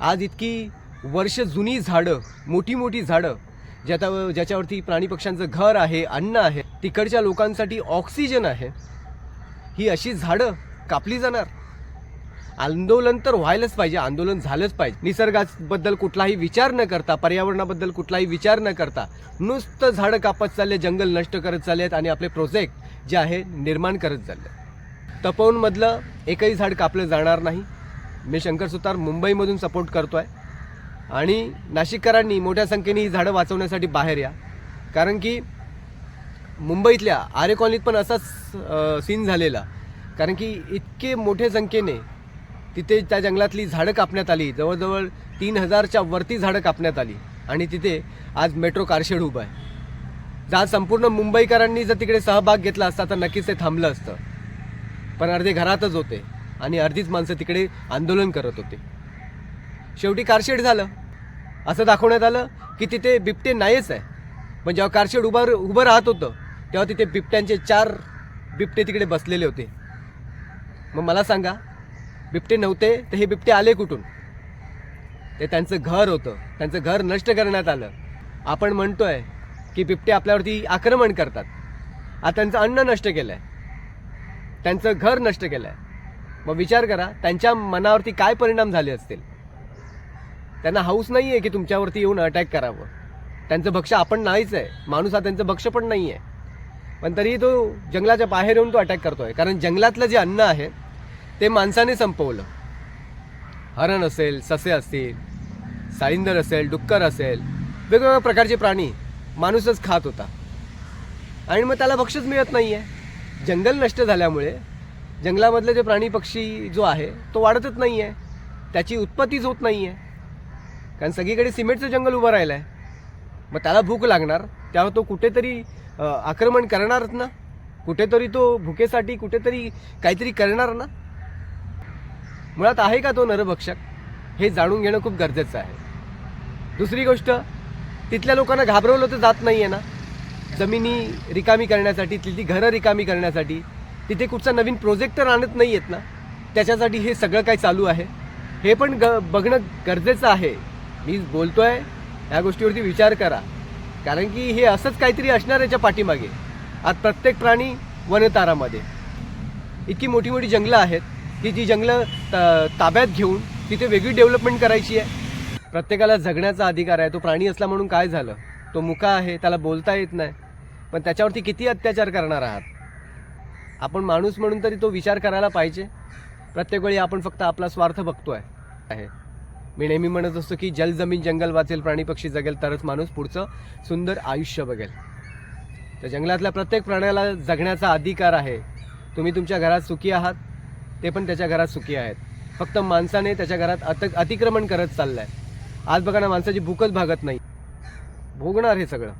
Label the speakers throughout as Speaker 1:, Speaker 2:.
Speaker 1: आज इतकी वर्ष जुनी झाडं मोठी मोठी झाडं ज्याच्या ज्याच्यावरती प्राणी पक्ष्यांचं घर आहे अन्न आहे तिकडच्या लोकांसाठी ऑक्सिजन आहे ही अशी झाडं कापली जाणार? आंदोलन तर व्हायलाच पाहिजे आंदोलन झालंच पाहिजे. निसर्गाबद्दल कुठलाही विचार न करता पर्यावरणाबद्दल कुठलाही विचार न करता नुसतं झाडं कापत चालले जंगल नष्ट करत चालले आहेत आणि आपले प्रोजेक्ट जे आहे निर्माण करत चालले तपोवनमधलं एकही झाड कापलं जाणार नाही. मी शंकर सुतार मुंबईमधून सपोर्ट करतो आहे आणि नाशिककरांनी मोठ्या संख्येने ही झाडं वाचवण्यासाठी बाहेर या. कारण की मुंबईतल्या आरे कॉलनीत पण असाच सीन झालेला. कारण की इतके मोठ्या संख्येने तिथे त्या जंगलातली झाडं कापण्यात आली. जवळजवळ तीन हजारच्या वरती झाडं कापण्यात आली. आणि तिथे आज मेट्रो कारशेड उभं आहे. जर संपूर्ण मुंबईकरांनी जर तिकडे सहभाग घेतला असता तर नक्कीच ते थांबलं असतं. पण अर्धे घरातच होते. आणि अर्धीच माणसं तिकडे आंदोलन करत होते. शेवटी कारशेड झालं. असं दाखवण्यात आलं की तिथे बिबटे नाहीच आहे. पण जेव्हा कारशेड उभं उभं राहत होतं तेव्हा तिथे बिबट्यांचे चार बिबटे तिकडे बसलेले होते. मग मला सांगा बिबटे नव्हते तर हे बिबटे आले कुठून? ते त्यांचं घर होतं. त्यांचं घर नष्ट करण्यात आलं. आपण म्हणतोय की बिबटे आपल्यावरती आक्रमण करतात. आता त्यांचं अन्न नष्ट केलं आहे त्यांचं घर नष्ट केलं आहे मग विचार करा त्यांच्या मनावरती काय परिणाम झाले असतील? त्यांना हाऊस नाही आहे की तुमच्यावरती येऊन अटॅक करावं. त्यांचं भक्ष आपण नाहीच आहे. माणूस हा त्यांचं भक्ष पण नाही आहे पण तरीही तो जंगलाच्या बाहेर येऊन तो अटॅक करतोय. कारण जंगलातलं जे अन्न आहे ते माणसाने संपवलं. हरण असेल ससे असतील साळिंदर असेल डुक्कर असेल वेगवेगळ्या प्रकारचे प्राणी माणूसच खात होता. आणि मग त्याला भक्षच मिळत नाही आहे जंगल नष्ट झाल्यामुळे जंगलामधले जे प्राणी पक्षी जो आहे तो वाढतच नाही आहे त्याची उत्पत्तीच होत नाही आहे कारण सगळीकडे सिमेंटचं जंगल उभं राहिलं आहे मग त्याला भूक लागणार त्यावर तो कुठेतरी आक्रमण करणारच ना? कुठेतरी तो भुकेसाठी कुठेतरी काहीतरी करणार ना? मुळात आहे का तो नरभक्षक? हे जाणून घेणं खूप गरजेचं आहे. दुसरी गोष्ट तिथल्या लोकांना घाबरवलं तर जात नाही आहे ना? जमिनी रिकामी करण्यासाठी तिथली घरं रिकामी करण्यासाठी तिथे कुठचा नवीन प्रोजेक्टर आणत नाही आहेत ना त्याच्यासाठी हे सगळं काय चालू आहे? हे पण ग बघणं गरजेचं आहे. मी बोलतो आहे ह्या गोष्टीवरती विचार करा. कारण की हे असंच काहीतरी असणार याच्या पाठीमागे. आज प्रत्येक प्राणी वनतारामध्ये. इतकी मोठी मोठी जंगलं आहेत की जी जंगलं त- ताब्यात घेऊन तिथे वेगळी डेव्हलपमेंट करायची आहे. प्रत्येकाला जगण्याचा अधिकार आहे तो प्राणी असला म्हणून काय झालं? तो मुका आहे त्याला बोलता येत नाही. पण त्याच्यावरती किती अत्याचार करणार आहात? आपण माणूस म्हणून तरी तो विचार करायला पाहिजे. प्रत्येक वेळी आपण फक्त आपला स्वार्थ बघतोय. आहे. मी नेहमी म्हणत असतो की जल जमीन जंगल वाचेल प्राणी पक्षी जगेल तरच माणूस पुढचं सुंदर आयुष्य बघेल. तर जंगलातल्या प्रत्येक प्राण्याला जगण्याचा अधिकार आहे. तुम्ही तुमच्या घरात सुखी आहात. ते पण त्याच्या घरात सुखी आहेत. फक्त माणसाने त्याच्या घरात अत अतिक्रमण करत चाललंय. आज बघा ना माणसाची भूकच भागत नाही. भोगणार हे सगळं.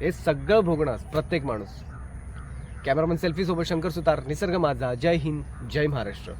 Speaker 1: हे सगळं भोगणार प्रत्येक माणूस. कॅमेरामन सेल्फी सोबत शंकर सुतार निसर्ग माझा जय हिंद जय महाराष्ट्र.